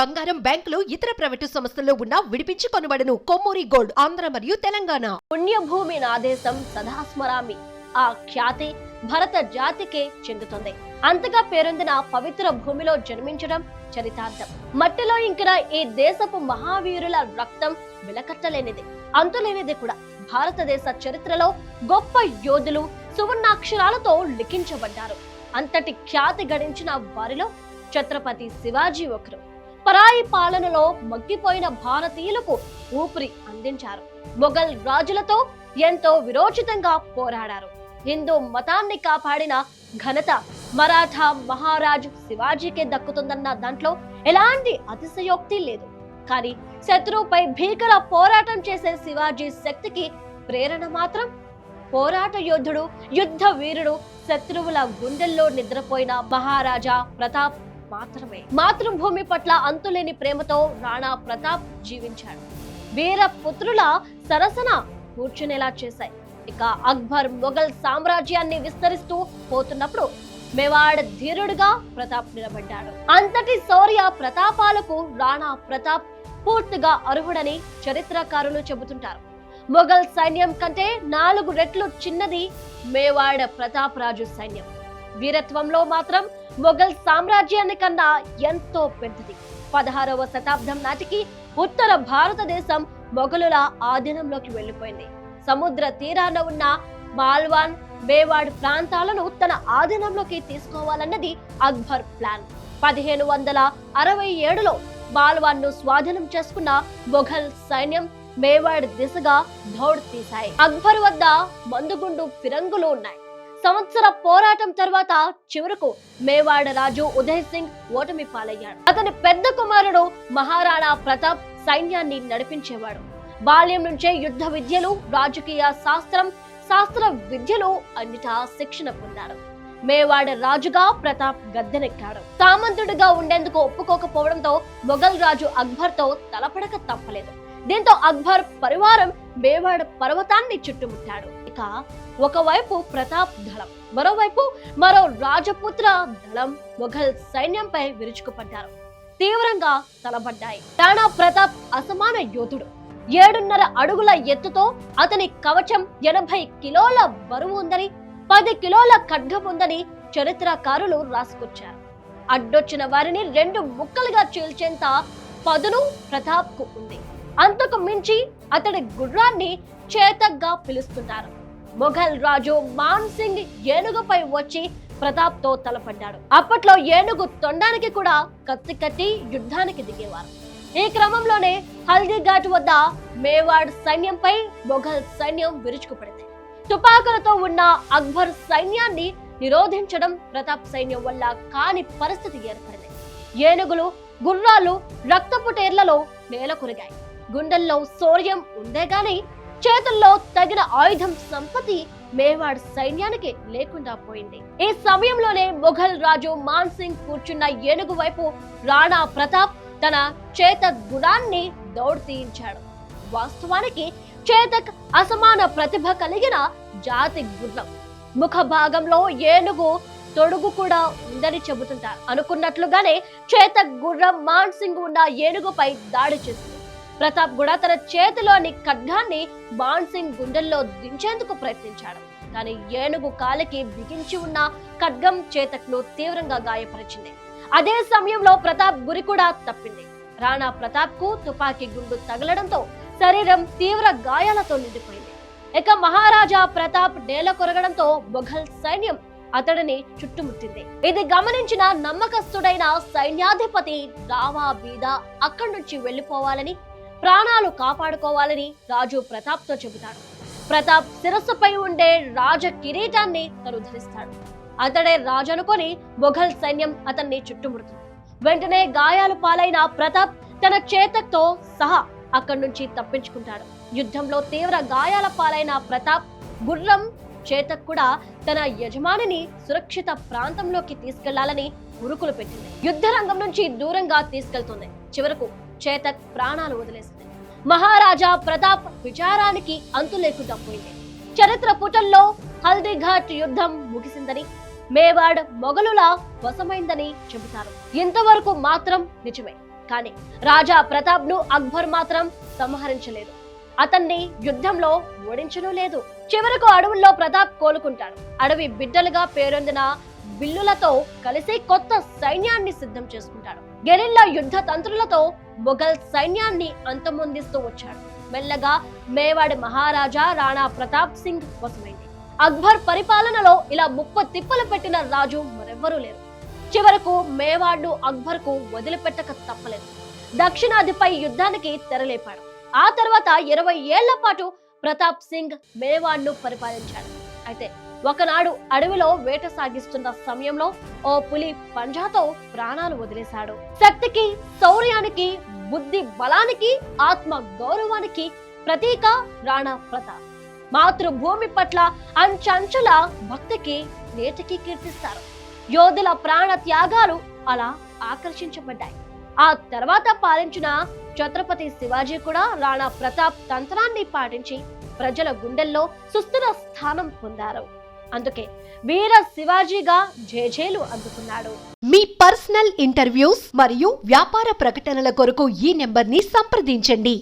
బంగారం బ్యాంకులు ఇతర ప్రైవేటు సంస్థల్లో ఉన్న విడిపించి కొనబడను. కొమ్మూరి గోల్డ్ ఆంధ్ర మరియు తెలంగాణ. పుణ్యభూమి నాదేశం సదాస్మరామి. ఆ ఖ్యాతి భరత జాతికే చెందుతుంది. అంతగా పేరొందిన పవిత్ర భూమిలో జన్మించడం చరితార్థం. మట్టిలో ఇంకిన ఈ దేశపు మహావీరుల రక్తం విలకట్టలేనిది. అంతులేనిది కూడా. భారతదేశ చరిత్రలో గొప్ప యోధులు సువర్ణాక్షరాలతో లిఖించబడ్డారు. అంతటి ఖ్యాతి గడించిన వారిలో ఛత్రపతి శివాజీ ఒకరు. పరాయి పాలనలో మగ్గిపోయిన భారతీయులకు ఊపిరి అందించారు. మొఘల్ రాజులతో ఎంతో విరోచితంగా పోరాడారు. హిందూ మతాన్ని కాపాడిన ఘనత మరాఠా మహారాజు శివాజీకే దక్కుతుందన్న దాంట్లో ఎలాంటి అతిశయోక్తి లేదు. కానీ శత్రువుపై భీకర పోరాటం చేసే శివాజీ శక్తికి ప్రేరణ మాత్రం పోరాట యోధుడు యుద్ధ వీరుడు శత్రువుల గుండెల్లో నిద్రపోయిన మహారాజా ప్రతాప్ మాత్రమే. మాతృభూమి పట్ల అంతులేని ప్రేమతో రాణా ప్రతాప్ జీవించాడు. వీర పుత్రుల సరసన కూర్చునేలా చేశాయి. ఇక అక్బర్ మొఘల్ సామ్రాజ్యాన్ని విస్తరిస్తూ పోతున్నప్పుడు మెవాడ్ ధీరుడుగా ప్రతాప్ నిలబడ్డాడు. అంతటి శౌర్య ప్రతాపాలకు రాణా ప్రతాప్ పూర్తిగా అర్హుడని చరిత్రకారులు చెబుతుంటారు. మొఘల్ సైన్యం కంటే నాలుగు రెట్లు చిన్నది మేవాడ ప్రతాప్ రాజు సైన్యం. వీరత్వంలో మాత్రం మొఘల్ సామ్రాజ్యాన్ని కన్నా ఎంతో పెద్దది. పదహారవ శతాబ్దం నాటికి ఉత్తర భారతదేశం మొఘలుల ఆధీనంలోకి వెళ్ళిపోయింది. సముద్ర తీరాన ఉన్న మాల్వాన్ మేవాడ్ ప్రాంతాలను తన ఆధీనంలోకి తీసుకోవాలన్నది అక్బర్ ప్లాన్. పదిహేను వందల అరవై ఏడులో మాల్వాన్ను స్వాధీనం చేసుకున్న మొఘల్ సైన్యం మేవాడ్ దిశగా దౌడ్ తీశాయి. అక్బర్ వద్ద మందుగుండు ఫిరంగులు ఉన్నాయి. సంవత్సర పోరాటం తర్వాత చివరకు మేవాడ రాజు ఉదయ్ సింగ్ ఓటమి పాలయ్యాడు. అతని పెద్ద కుమారుడు మహారాణా ప్రతాప్ సైన్యాన్ని నడిపించేవాడు. బాల్యం నుంచే యుద్ధ విద్యలు రాజకీయ శాస్త్రం శాస్త్ర విద్యలు అన్నిటా శిక్షణ పొందాడు. మేవాడ రాజుగా ప్రతాప్ గద్దెనెక్కాడు. సామంతుడిగా ఉండేందుకు ఒప్పుకోకపోవడంతో మొఘల్ రాజు అక్బర్తో తలపడక తప్పలేదు. దీంతో అక్బర్ పరివారం మేవాడ పర్వతాన్ని చుట్టుముట్టాడు. ఇక ఒకవైపు ప్రతాప్ దళం మరోవైపు మరో రాజపుత్ర దళం మొఘల్ సైన్యంపై విరుచుకుపడ్డారు. తీవ్రంగా తలబడ్డాయి రాణా ప్రతాప్ అసమాన యోధుడు. ఏడున్నర అడుగుల ఎత్తుతో అతని కవచం ఎనభై కిలోల బరువు ఉందని పది కిలోల ఖడ్గం ఉందని చరిత్రకారులు రాసుకొచ్చారు. అడ్డొచ్చిన వారిని రెండు ముక్కలుగా చీల్చేంత పదును ప్రతాప్కు ఉంది. అంతకు మించి అతడి గుర్రాన్ని చేతగ్గా పిలుస్తుంటారు మొఘల్ రాజు మాన్ సింగ్ ఏనుగుపై వచ్చి ప్రతాప్తో తలపడ్డాడు. అప్పట్లో ఏనుగు తొండానికి కూడా కత్తి కట్టి యుద్ధానికి దిగేవారు. ఈ క్రమంలోనే హల్దీ ఘాట్ వద్ద మేవాడ్ సైన్యంపై మొఘల్ సైన్యం విరుచుకుపడింది. తుపాకులతో ఉన్న అక్బర్ సైన్యాన్ని నిరోధించడం ప్రతాప్ సైన్యం వల్ల కాని పరిస్థితి ఏర్పడింది. ఏనుగులు గుర్రాలు రక్తపు టేర్లలో నేల కురిగాయి గుండెల్లో శౌర్యం ఉందే గాని చేతుల్లో తగిన ఆయుధం సంపత్తి మేవాడ్ సైన్యానికి లేకుండా పోయింది. ఈ సమయంలోనే మొఘల్ రాజు మాన్ సింగ్ కూర్చున్న ఏనుగు వైపు రాణా ప్రతాప్ తన చేతక్ గుణాన్ని దౌడ్ తీయించాడు వాస్తవానికి చేతక్ అసమాన ప్రతిభ కలిగిన జాతి గుర్రం. ముఖ భాగంలో ఏనుగు తొడుగు కూడా ఉందని చెబుతుంటారు. అనుకున్నట్లుగానే చేతక్ గుర్రం మాన్ సింగ్ ఉన్న ఏనుగుపై దాడి చేసింది. ప్రతాప్ కూడా తన చేతిలోని ఖడ్గాన్ని బాణ్ సింగ్ గుండెల్లో దించేందుకు ప్రయత్నించాడు. కానీ ఏనుగు కాలికి బిగించి ఉన్న ఖడ్గం చేతక్ తీవ్రంగా గాయపరిచింది. అదే సమయంలో ప్రతాప్ గురి కూడా తప్పింది. రాణా ప్రతాప్కు తుపాకీ గుండు తగలడంతో శరీరం తీవ్ర గాయాలతో నిండిపోయింది. ఇక మహారాజా ప్రతాప్ నేల కొరగడంతో మొఘల్ సైన్యం అతడిని చుట్టుముట్టింది. ఇది గమనించిన నమ్మకస్తుడైన సైన్యాధిపతి రావా బీదా అక్కడి నుంచి వెళ్ళిపోవాలని ప్రాణాలు కాపాడుకోవాలని రాజు ప్రతాప్తో చెబుతాడు. ప్రతాప్ శిరస్సుపై ఉండే రాజ కిరీటాన్ని తను ధరిస్తాడు. అతడే రాజనుకొని మొఘల్ సైన్యం అతన్ని చుట్టుముడుతుంది. వెంటనే గాయాలు పాలైన ప్రతాప్ తన చేతతో సహా అక్కడి నుంచి తప్పించుకుంటాడు. యుద్ధంలో తీవ్ర గాయాల పాలైన ప్రతాప్ గుర్రం చేతక్ కూడా తన యజమానిని సురక్షిత ప్రాంతంలోకి తీసుకెళ్ళాలని ఉరుకులు పెట్టింది. యుద్ధ రంగం నుంచి దూరంగా తీసుకెళ్తుంది. చివరకు చేతక్ ప్రాణాలు వదిలేసింది. మహారాజా ప్రతాప్ విచారానికి అంతు లేకుండా పోయింది. చరిత్ర పుటల్లో హల్దీఘాట్ యుద్ధం ముగిసిందని మేవాడ్ మొఘలుల వశమైందని చెబుతారు. ఇంతవరకు మాత్రం నిజమే. కానీ రాజా ప్రతాప్ను అక్బర్ మాత్రం సంహరించలేదు. అతన్ని యుద్ధంలో ఓడించను లేదు. చివరకు అడవుల్లో ప్రతాప్ కోలుకుంటాడు. అడవి బిడ్డలుగా పేరొందిన బిల్లులతో కలిసి కొత్త సైన్యాన్ని సిద్ధం చేసుకుంటాడు. గెరిల్లా యుద్ధ తంత్రులతో మొఘల్ సైన్యాన్ని అంతమొందిస్తూ వచ్చాడు. మెల్లగా మేవాడి మహారాజా రాణా ప్రతాప్ సింగ్ వశమైంది. అక్బర్ పరిపాలనలో ఇలా ముప్ప తిప్పలు పెట్టిన రాజు మరెవ్వరూ లేరు. చివరకు మేవాడ్ను అక్బర్కు వదిలిపెట్టక తప్పలేదు. దక్షిణాదిపై యుద్ధానికి తెరలేపాడు. ఆ తర్వాత ఇరవై ఏళ్ళ పాటు ప్రతాప్ సింగ్ మేవాడ్ను పరిపాలించాడు. అయితే ఒకనాడు అడవిలో వేట సాగిస్తున్న సమయంలో ఓ పులి పంజాతో ప్రాణాలు వదిలేశాడు. శక్తికి శౌర్యానికి బుద్ధి బలానికి ఆత్మ గౌరవానికి ప్రతీక రాణా ప్రతాప్. మాతృభూమి పట్ల అంచంచుల భక్తికి నేటికి కీర్తిస్తారు. యోధుల ప్రాణ త్యాగాలు అలా ఆకర్షించబడ్డాయి. ఆ తర్వాత పాలించిన ఛత్రపతి శివాజీ కూడా రాణా ప్రతాప్ తంత్రాన్ని పాటించి ప్రజల గుండెల్లో సుస్థిర స్థానం పొందారు. అందుకే వీర శివాజీగా జేజేలు అందుకున్నాడు. మీ పర్సనల్ ఇంటర్వ్యూస్ మరియు వ్యాపార ప్రకటనల కొరకు ఈ నెంబర్ని సంప్రదించండి.